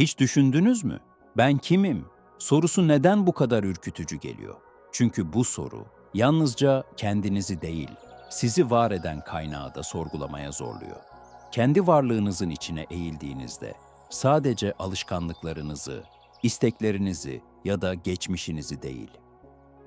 Hiç düşündünüz mü? Ben kimim? Sorusu neden bu kadar ürkütücü geliyor? Çünkü bu soru yalnızca kendinizi değil, sizi var eden kaynağı da sorgulamaya zorluyor. Kendi varlığınızın içine eğildiğinizde sadece alışkanlıklarınızı, isteklerinizi ya da geçmişinizi değil,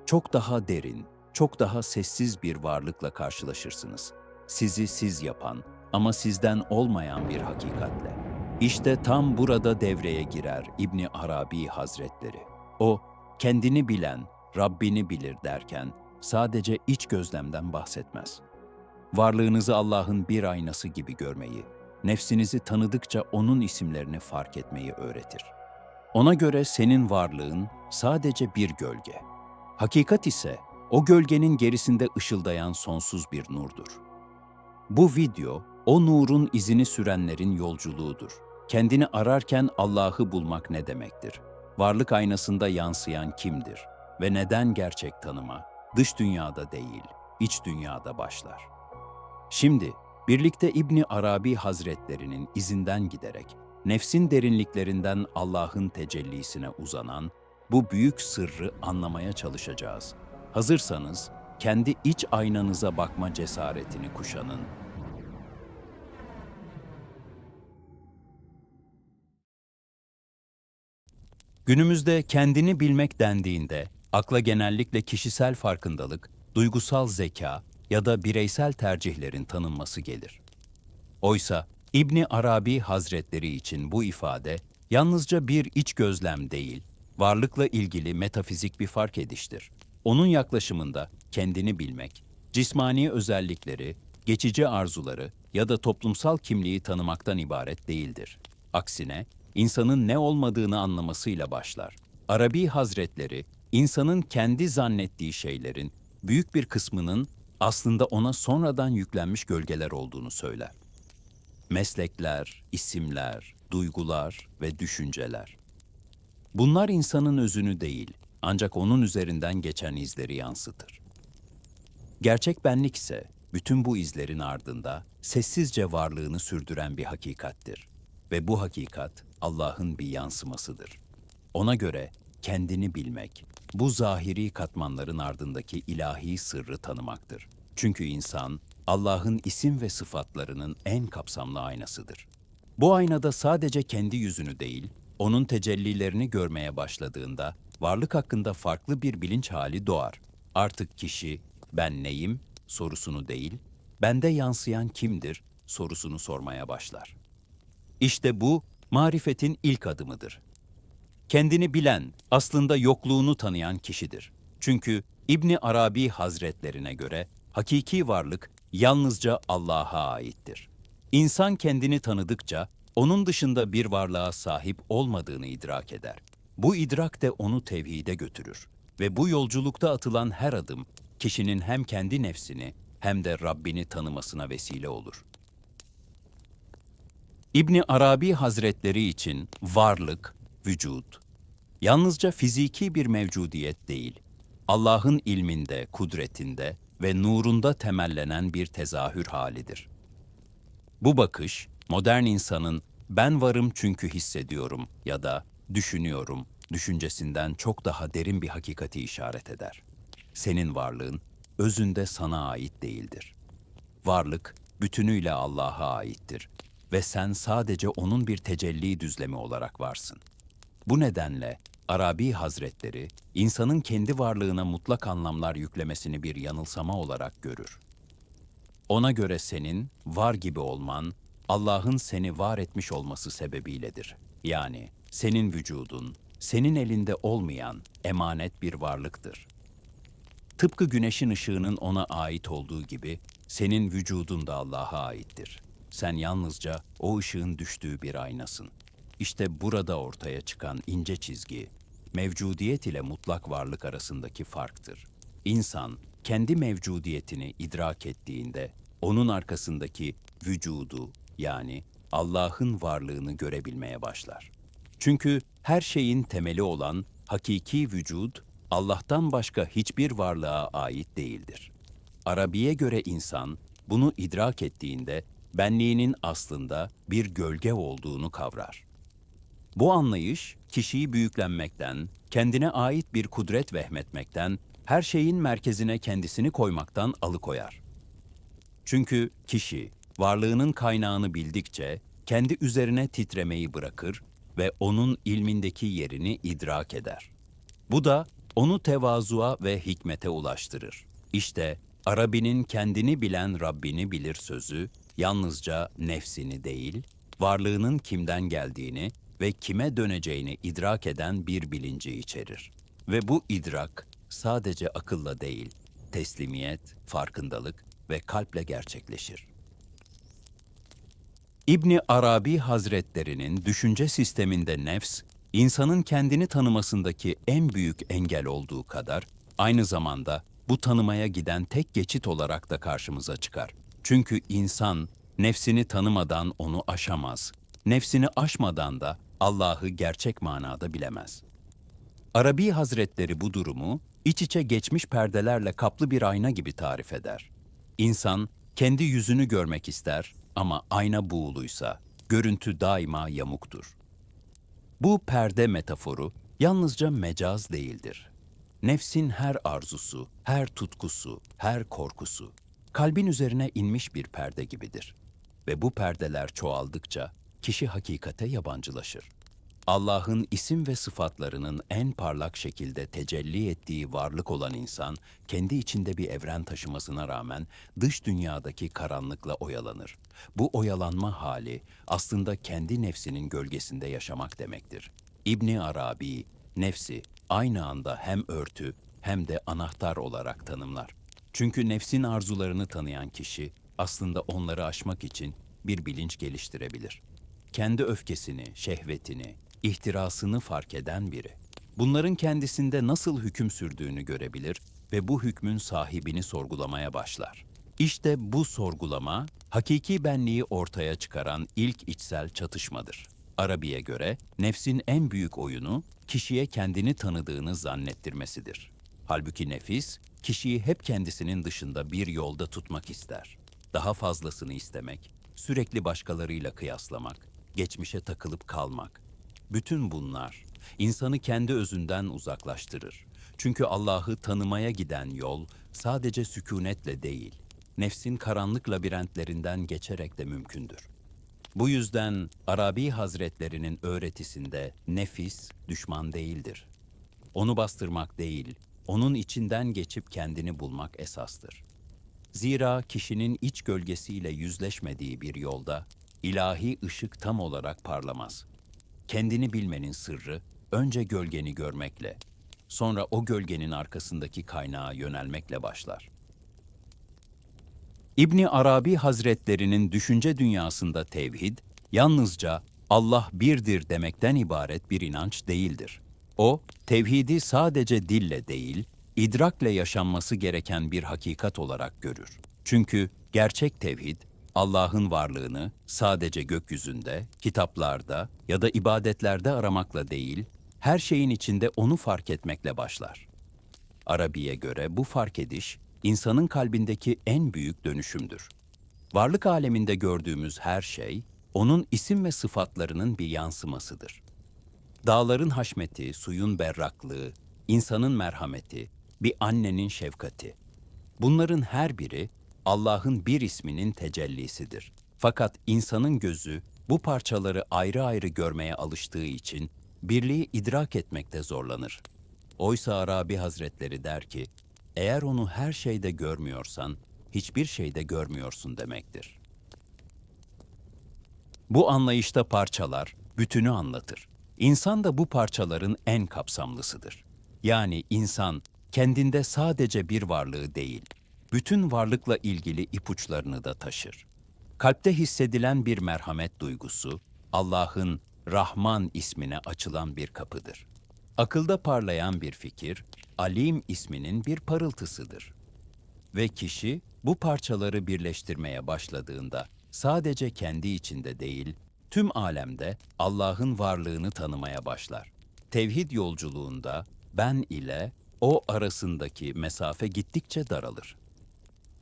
çok daha derin, çok daha sessiz bir varlıkla karşılaşırsınız. Sizi siz yapan ama sizden olmayan bir hakikatle. İşte tam burada devreye girer İbni Arabi Hazretleri. O, kendini bilen, Rabbini bilir derken sadece iç gözlemden bahsetmez. Varlığınızı Allah'ın bir aynası gibi görmeyi, nefsinizi tanıdıkça O'nun isimlerini fark etmeyi öğretir. Ona göre senin varlığın sadece bir gölge. Hakikat ise o gölgenin gerisinde ışıldayan sonsuz bir nurdur. Bu video, o nurun izini sürenlerin yolculuğudur. Kendini ararken Allah'ı bulmak ne demektir? Varlık aynasında yansıyan kimdir? Ve neden gerçek tanıma, dış dünyada değil, iç dünyada başlar? Şimdi, birlikte İbni Arabi Hazretlerinin izinden giderek, nefsin derinliklerinden Allah'ın tecellisine uzanan bu büyük sırrı anlamaya çalışacağız. Hazırsanız, kendi iç aynanıza bakma cesaretini kuşanın Günümüzde kendini bilmek dendiğinde akla genellikle kişisel farkındalık, duygusal zeka ya da bireysel tercihlerin tanınması gelir. Oysa İbni Arabi Hazretleri için bu ifade yalnızca bir iç gözlem değil, varlıkla ilgili metafizik bir fark ediştir. Onun yaklaşımında kendini bilmek, cismani özellikleri, geçici arzuları ya da toplumsal kimliği tanımaktan ibaret değildir. Aksine insanın ne olmadığını anlamasıyla başlar. Arabi Hazretleri, insanın kendi zannettiği şeylerin büyük bir kısmının aslında ona sonradan yüklenmiş gölgeler olduğunu söyler. Meslekler, isimler, duygular ve düşünceler. Bunlar insanın özünü değil, ancak onun üzerinden geçen izleri yansıtır. Gerçek benlik ise bütün bu izlerin ardında sessizce varlığını sürdüren bir hakikattir. Ve bu hakikat Allah'ın bir yansımasıdır. Ona göre kendini bilmek, bu zahiri katmanların ardındaki ilahi sırrı tanımaktır. Çünkü insan, Allah'ın isim ve sıfatlarının en kapsamlı aynasıdır. Bu aynada sadece kendi yüzünü değil, onun tecellilerini görmeye başladığında varlık hakkında farklı bir bilinç hali doğar. Artık kişi ben neyim sorusunu değil, bende yansıyan kimdir sorusunu sormaya başlar. İşte bu marifetin ilk adımıdır. Kendini bilen, aslında yokluğunu tanıyan kişidir. Çünkü İbni Arabi Hazretlerine göre hakiki varlık yalnızca Allah'a aittir. İnsan kendini tanıdıkça onun dışında bir varlığa sahip olmadığını idrak eder. Bu idrak de onu tevhide götürür ve bu yolculukta atılan her adım kişinin hem kendi nefsini hem de Rabbini tanımasına vesile olur. İbni Arabi Hazretleri için varlık, vücut, yalnızca fiziki bir mevcudiyet değil, Allah'ın ilminde, kudretinde ve nurunda temellenen bir tezahür halidir. Bu bakış, modern insanın ben varım çünkü hissediyorum ya da düşünüyorum düşüncesinden çok daha derin bir hakikati işaret eder. Senin varlığın özünde sana ait değildir. Varlık bütünüyle Allah'a aittir ve sen sadece onun bir tecelli düzlemi olarak varsın. Bu nedenle Arabi Hazretleri, insanın kendi varlığına mutlak anlamlar yüklemesini bir yanılsama olarak görür. Ona göre senin var gibi olman, Allah'ın seni var etmiş olması sebebiyledir. Yani senin vücudun, senin elinde olmayan emanet bir varlıktır. Tıpkı güneşin ışığının ona ait olduğu gibi, senin vücudun da Allah'a aittir. Sen yalnızca o ışığın düştüğü bir aynasın. İşte burada ortaya çıkan ince çizgi, mevcudiyet ile mutlak varlık arasındaki farktır. İnsan, kendi mevcudiyetini idrak ettiğinde, onun arkasındaki vücudu yani Allah'ın varlığını görebilmeye başlar. Çünkü her şeyin temeli olan hakiki vücut, Allah'tan başka hiçbir varlığa ait değildir. Arabiye göre insan, bunu idrak ettiğinde benliğinin aslında bir gölge olduğunu kavrar. Bu anlayış, kişiyi büyüklenmekten, kendine ait bir kudret vehmetmekten, her şeyin merkezine kendisini koymaktan alıkoyar. Çünkü kişi varlığının kaynağını bildikçe kendi üzerine titremeyi bırakır ve onun ilmindeki yerini idrak eder. Bu da onu tevazuğa ve hikmete ulaştırır. İşte Arabi'nin kendini bilen Rabbini bilir sözü yalnızca nefsini değil, varlığının kimden geldiğini ve kime döneceğini idrak eden bir bilinci içerir. Ve bu idrak sadece akılla değil, teslimiyet, farkındalık ve kalple gerçekleşir. İbni Arabi Hazretlerinin düşünce sisteminde nefs, insanın kendini tanımasındaki en büyük engel olduğu kadar, aynı zamanda bu tanımaya giden tek geçit olarak da karşımıza çıkar. Çünkü insan nefsini tanımadan onu aşamaz, nefsini aşmadan da Allah'ı gerçek manada bilemez. Arabi Hazretleri bu durumu iç içe geçmiş perdelerle kaplı bir ayna gibi tarif eder. İnsan kendi yüzünü görmek ister ama ayna buğuluysa görüntü daima yamuktur. Bu perde metaforu yalnızca mecaz değildir. Nefsin her arzusu, her tutkusu, her korkusu kalbin üzerine inmiş bir perde gibidir. Ve bu perdeler çoğaldıkça kişi hakikate yabancılaşır. Allah'ın isim ve sıfatlarının en parlak şekilde tecelli ettiği varlık olan insan, kendi içinde bir evren taşımasına rağmen dış dünyadaki karanlıkla oyalanır. Bu oyalanma hali aslında kendi nefsinin gölgesinde yaşamak demektir. İbni Arabi, nefsi aynı anda hem örtü hem de anahtar olarak tanımlar. Çünkü nefsin arzularını tanıyan kişi aslında onları aşmak için bir bilinç geliştirebilir kendi öfkesini, şehvetini, ihtirasını fark eden biri. Bunların kendisinde nasıl hüküm sürdüğünü görebilir ve bu hükmün sahibini sorgulamaya başlar. İşte bu sorgulama, hakiki benliği ortaya çıkaran ilk içsel çatışmadır. Arabi'ye göre nefsin en büyük oyunu kişiye kendini tanıdığını zannettirmesidir. Halbuki nefis, kişiyi hep kendisinin dışında bir yolda tutmak ister. Daha fazlasını istemek, sürekli başkalarıyla kıyaslamak, geçmişe takılıp kalmak. Bütün bunlar insanı kendi özünden uzaklaştırır. Çünkü Allah'ı tanımaya giden yol sadece sükunetle değil, nefsin karanlık labirentlerinden geçerek de mümkündür. Bu yüzden Arabi Hazretlerinin öğretisinde nefis düşman değildir. Onu bastırmak değil, onun içinden geçip kendini bulmak esastır. Zira kişinin iç gölgesiyle yüzleşmediği bir yolda ilahi ışık tam olarak parlamaz. Kendini bilmenin sırrı önce gölgeni görmekle, sonra o gölgenin arkasındaki kaynağa yönelmekle başlar. İbni Arabi Hazretlerinin düşünce dünyasında tevhid, yalnızca Allah birdir demekten ibaret bir inanç değildir. O, tevhidi sadece dille değil, idrakle yaşanması gereken bir hakikat olarak görür. Çünkü gerçek tevhid, Allah'ın varlığını sadece gökyüzünde, kitaplarda ya da ibadetlerde aramakla değil, her şeyin içinde onu fark etmekle başlar. Arabi'ye göre bu fark ediş, insanın kalbindeki en büyük dönüşümdür. Varlık aleminde gördüğümüz her şey, onun isim ve sıfatlarının bir yansımasıdır. Dağların haşmeti, suyun berraklığı, insanın merhameti, bir annenin şefkati. Bunların her biri Allah'ın bir isminin tecellisidir. Fakat insanın gözü bu parçaları ayrı ayrı görmeye alıştığı için birliği idrak etmekte zorlanır. Oysa Arabi Hazretleri der ki, eğer onu her şeyde görmüyorsan, hiçbir şeyde görmüyorsun demektir. Bu anlayışta parçalar bütünü anlatır. İnsan da bu parçaların en kapsamlısıdır. Yani insan kendinde sadece bir varlığı değil, bütün varlıkla ilgili ipuçlarını da taşır. Kalpte hissedilen bir merhamet duygusu, Allah'ın Rahman ismine açılan bir kapıdır. Akılda parlayan bir fikir, Alim isminin bir parıltısıdır. Ve kişi bu parçaları birleştirmeye başladığında sadece kendi içinde değil, tüm alemde Allah'ın varlığını tanımaya başlar. Tevhid yolculuğunda ben ile o arasındaki mesafe gittikçe daralır.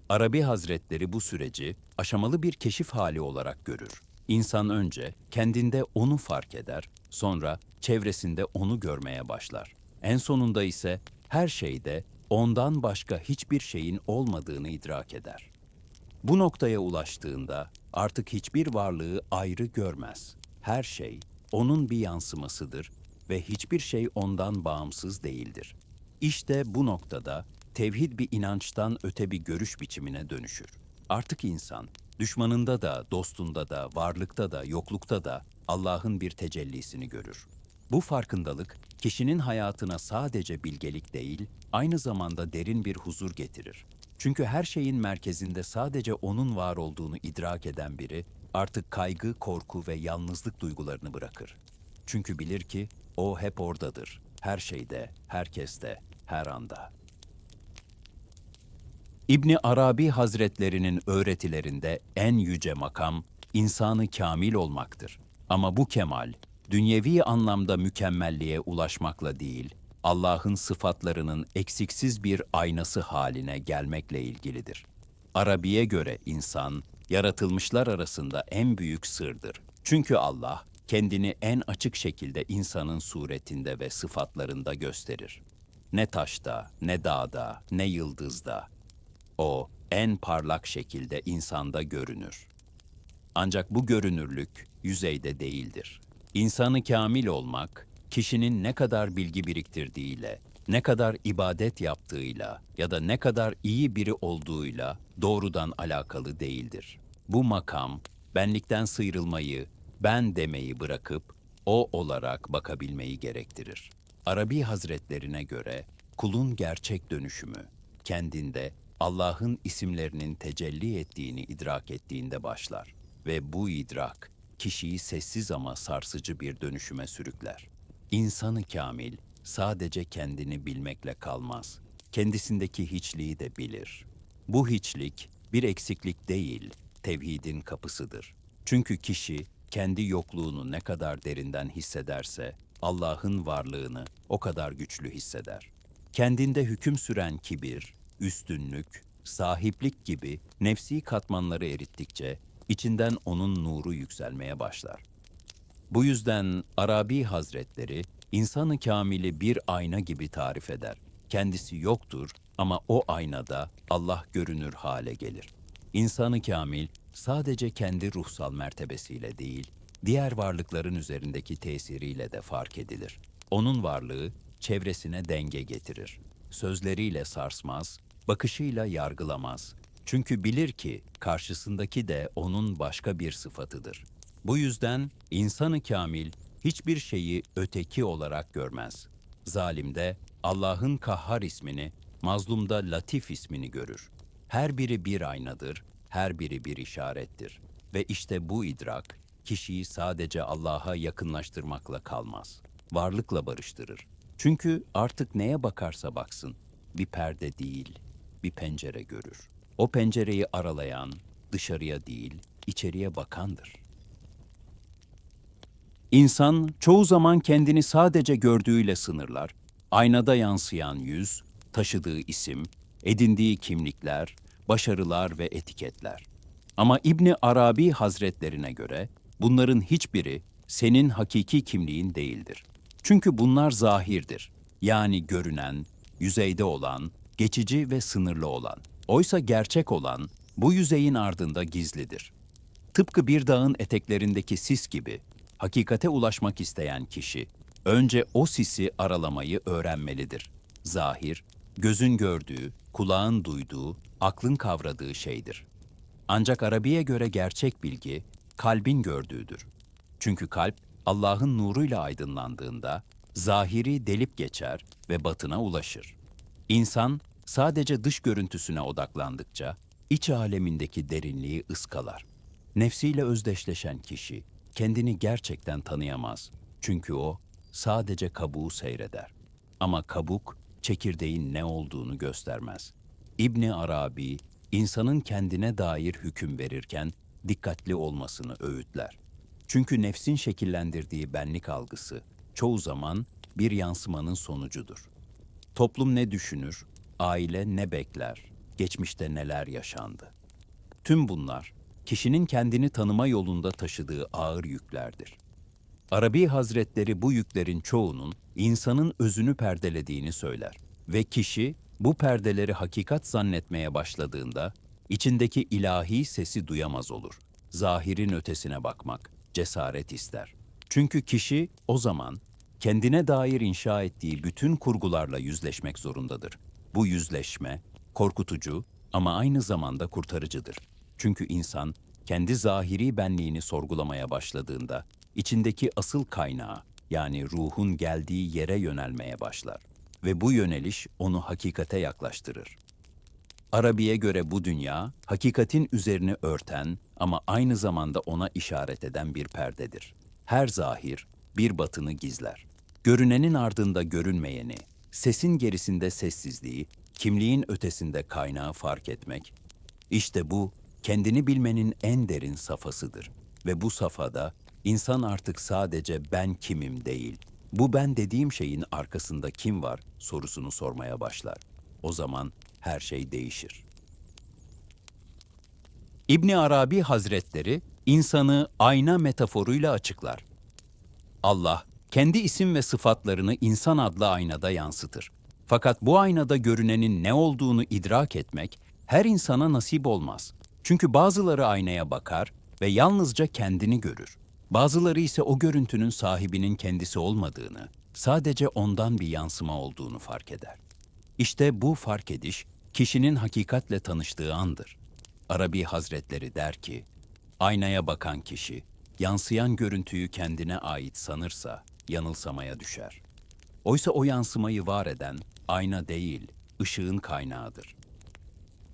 Arabi Hazretleri bu süreci aşamalı bir keşif hali olarak görür. İnsan önce kendinde onu fark eder, sonra çevresinde onu görmeye başlar. En sonunda ise her şeyde ondan başka hiçbir şeyin olmadığını idrak eder. Bu noktaya ulaştığında artık hiçbir varlığı ayrı görmez. Her şey onun bir yansımasıdır ve hiçbir şey ondan bağımsız değildir. İşte bu noktada tevhid bir inançtan öte bir görüş biçimine dönüşür. Artık insan düşmanında da, dostunda da, varlıkta da, yoklukta da Allah'ın bir tecellisini görür. Bu farkındalık kişinin hayatına sadece bilgelik değil, aynı zamanda derin bir huzur getirir. Çünkü her şeyin merkezinde sadece onun var olduğunu idrak eden biri artık kaygı, korku ve yalnızlık duygularını bırakır. Çünkü bilir ki o hep oradadır. Her şeyde, herkeste, her anda. İbni Arabi Hazretlerinin öğretilerinde en yüce makam insanı kamil olmaktır. Ama bu kemal dünyevi anlamda mükemmelliğe ulaşmakla değil, Allah'ın sıfatlarının eksiksiz bir aynası haline gelmekle ilgilidir. Arabiye göre insan yaratılmışlar arasında en büyük sırdır. Çünkü Allah kendini en açık şekilde insanın suretinde ve sıfatlarında gösterir. Ne taşta, ne dağda, ne yıldızda, o en parlak şekilde insanda görünür. Ancak bu görünürlük yüzeyde değildir. İnsanı kamil olmak, kişinin ne kadar bilgi biriktirdiğiyle, ne kadar ibadet yaptığıyla ya da ne kadar iyi biri olduğuyla doğrudan alakalı değildir. Bu makam, benlikten sıyrılmayı, ben demeyi bırakıp o olarak bakabilmeyi gerektirir. Arabi Hazretlerine göre kulun gerçek dönüşümü kendinde Allah'ın isimlerinin tecelli ettiğini idrak ettiğinde başlar ve bu idrak kişiyi sessiz ama sarsıcı bir dönüşüme sürükler. İnsanı kamil sadece kendini bilmekle kalmaz. Kendisindeki hiçliği de bilir. Bu hiçlik bir eksiklik değil, tevhidin kapısıdır. Çünkü kişi kendi yokluğunu ne kadar derinden hissederse Allah'ın varlığını o kadar güçlü hisseder. Kendinde hüküm süren kibir, üstünlük, sahiplik gibi nefsi katmanları erittikçe içinden onun nuru yükselmeye başlar. Bu yüzden Arabi Hazretleri insanı kamili bir ayna gibi tarif eder. Kendisi yoktur ama o aynada Allah görünür hale gelir. İnsanı kamil sadece kendi ruhsal mertebesiyle değil, diğer varlıkların üzerindeki tesiriyle de fark edilir. Onun varlığı çevresine denge getirir. Sözleriyle sarsmaz, bakışıyla yargılamaz. Çünkü bilir ki karşısındaki de onun başka bir sıfatıdır. Bu yüzden insanı kamil hiçbir şeyi öteki olarak görmez. Zalimde Allah'ın Kahhar ismini, mazlumda Latif ismini görür. Her biri bir aynadır, her biri bir işarettir. Ve işte bu idrak kişiyi sadece Allah'a yakınlaştırmakla kalmaz. Varlıkla barıştırır. Çünkü artık neye bakarsa baksın bir perde değil, bir pencere görür. O pencereyi aralayan dışarıya değil, içeriye bakandır. İnsan çoğu zaman kendini sadece gördüğüyle sınırlar. Aynada yansıyan yüz, taşıdığı isim, edindiği kimlikler, başarılar ve etiketler. Ama İbni Arabi Hazretlerine göre bunların hiçbiri senin hakiki kimliğin değildir. Çünkü bunlar zahirdir. Yani görünen, yüzeyde olan, geçici ve sınırlı olan. Oysa gerçek olan bu yüzeyin ardında gizlidir. Tıpkı bir dağın eteklerindeki sis gibi hakikate ulaşmak isteyen kişi önce o sisi aralamayı öğrenmelidir. Zahir, gözün gördüğü, kulağın duyduğu, aklın kavradığı şeydir. Ancak Arabi'ye göre gerçek bilgi kalbin gördüğüdür. Çünkü kalp Allah'ın nuruyla aydınlandığında zahiri delip geçer ve batına ulaşır. İnsan sadece dış görüntüsüne odaklandıkça iç alemindeki derinliği ıskalar. Nefsiyle özdeşleşen kişi kendini gerçekten tanıyamaz. Çünkü o sadece kabuğu seyreder. Ama kabuk çekirdeğin ne olduğunu göstermez. İbni Arabi insanın kendine dair hüküm verirken dikkatli olmasını öğütler. Çünkü nefsin şekillendirdiği benlik algısı çoğu zaman bir yansımanın sonucudur. Toplum ne düşünür, aile ne bekler, geçmişte neler yaşandı. Tüm bunlar kişinin kendini tanıma yolunda taşıdığı ağır yüklerdir. Arabi Hazretleri bu yüklerin çoğunun insanın özünü perdelediğini söyler ve kişi bu perdeleri hakikat zannetmeye başladığında içindeki ilahi sesi duyamaz olur. Zahirin ötesine bakmak cesaret ister. Çünkü kişi o zaman kendine dair inşa ettiği bütün kurgularla yüzleşmek zorundadır. Bu yüzleşme korkutucu ama aynı zamanda kurtarıcıdır. Çünkü insan kendi zahiri benliğini sorgulamaya başladığında içindeki asıl kaynağı yani ruhun geldiği yere yönelmeye başlar ve bu yöneliş onu hakikate yaklaştırır. Arabi'ye göre bu dünya, hakikatin üzerini örten ama aynı zamanda ona işaret eden bir perdedir. Her zahir bir batını gizler. Görünenin ardında görünmeyeni, sesin gerisinde sessizliği, kimliğin ötesinde kaynağı fark etmek, işte bu kendini bilmenin en derin safhasıdır. Ve bu safhada insan artık sadece ben kimim değil, bu ben dediğim şeyin arkasında kim var sorusunu sormaya başlar. O zaman her şey değişir. İbni Arabi Hazretleri insanı ayna metaforuyla açıklar. Allah kendi isim ve sıfatlarını insan adlı aynada yansıtır. Fakat bu aynada görünenin ne olduğunu idrak etmek her insana nasip olmaz. Çünkü bazıları aynaya bakar ve yalnızca kendini görür. Bazıları ise o görüntünün sahibinin kendisi olmadığını, sadece ondan bir yansıma olduğunu fark eder. İşte bu fark ediş kişinin hakikatle tanıştığı andır. Arabi Hazretleri der ki, aynaya bakan kişi yansıyan görüntüyü kendine ait sanırsa yanılsamaya düşer. Oysa o yansımayı var eden ayna değil, ışığın kaynağıdır.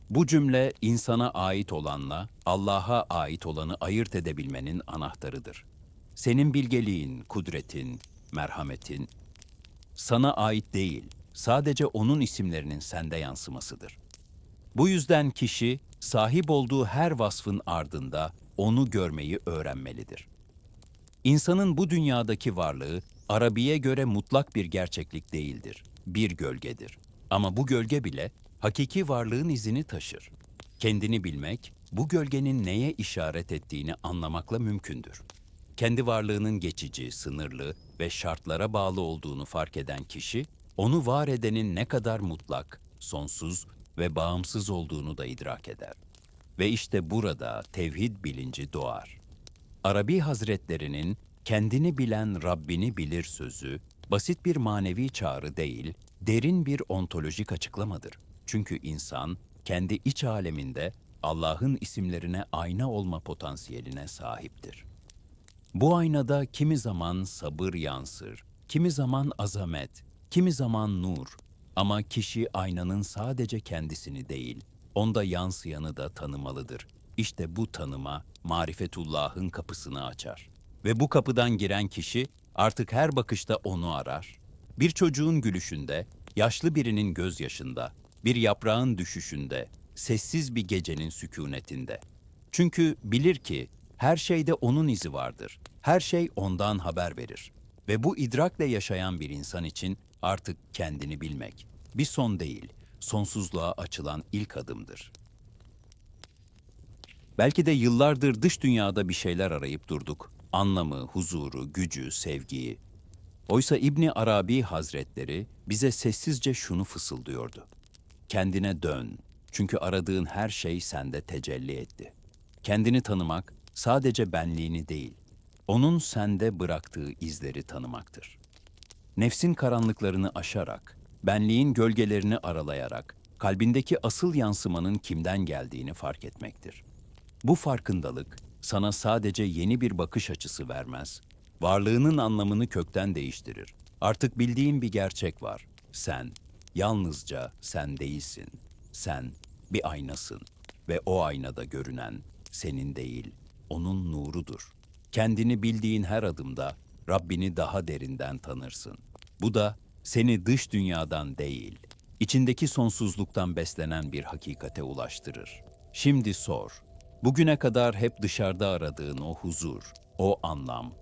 Bu cümle insana ait olanla Allah'a ait olanı ayırt edebilmenin anahtarıdır. Senin bilgeliğin, kudretin, merhametin sana ait değil, sadece onun isimlerinin sende yansımasıdır. Bu yüzden kişi sahip olduğu her vasfın ardında onu görmeyi öğrenmelidir. İnsanın bu dünyadaki varlığı Arabiye göre mutlak bir gerçeklik değildir, bir gölgedir. Ama bu gölge bile hakiki varlığın izini taşır. Kendini bilmek, bu gölgenin neye işaret ettiğini anlamakla mümkündür. Kendi varlığının geçici, sınırlı ve şartlara bağlı olduğunu fark eden kişi, onu var edenin ne kadar mutlak, sonsuz ve bağımsız olduğunu da idrak eder. Ve işte burada tevhid bilinci doğar. Arabi Hazretlerinin kendini bilen Rabbini bilir sözü basit bir manevi çağrı değil, derin bir ontolojik açıklamadır. Çünkü insan kendi iç aleminde Allah'ın isimlerine ayna olma potansiyeline sahiptir. Bu aynada kimi zaman sabır yansır, kimi zaman azamet, kimi zaman nur ama kişi aynanın sadece kendisini değil, onda yansıyanı da tanımalıdır. İşte bu tanıma marifetullah'ın kapısını açar. Ve bu kapıdan giren kişi artık her bakışta onu arar. Bir çocuğun gülüşünde, yaşlı birinin gözyaşında, bir yaprağın düşüşünde, sessiz bir gecenin sükunetinde. Çünkü bilir ki her şeyde onun izi vardır. Her şey ondan haber verir. Ve bu idrakle yaşayan bir insan için artık kendini bilmek bir son değil, sonsuzluğa açılan ilk adımdır. Belki de yıllardır dış dünyada bir şeyler arayıp durduk. Anlamı, huzuru, gücü, sevgiyi. Oysa İbni Arabi Hazretleri bize sessizce şunu fısıldıyordu. Kendine dön. Çünkü aradığın her şey sende tecelli etti. Kendini tanımak sadece benliğini değil, onun sende bıraktığı izleri tanımaktır. Nefsin karanlıklarını aşarak, benliğin gölgelerini aralayarak, kalbindeki asıl yansımanın kimden geldiğini fark etmektir. Bu farkındalık sana sadece yeni bir bakış açısı vermez, varlığının anlamını kökten değiştirir. Artık bildiğin bir gerçek var. Sen, yalnızca sen değilsin. Sen bir aynasın ve o aynada görünen senin değil, onun nurudur. Kendini bildiğin her adımda Rabbini daha derinden tanırsın. Bu da seni dış dünyadan değil, içindeki sonsuzluktan beslenen bir hakikate ulaştırır. Şimdi sor, bugüne kadar hep dışarıda aradığın o huzur, o anlam,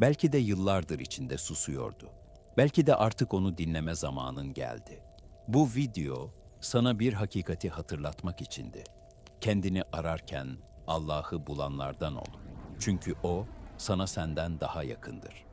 belki de yıllardır içinde susuyordu. Belki de artık onu dinleme zamanın geldi. Bu video sana bir hakikati hatırlatmak içindi. Kendini ararken Allah'ı bulanlardan ol. Çünkü O sana senden daha yakındır.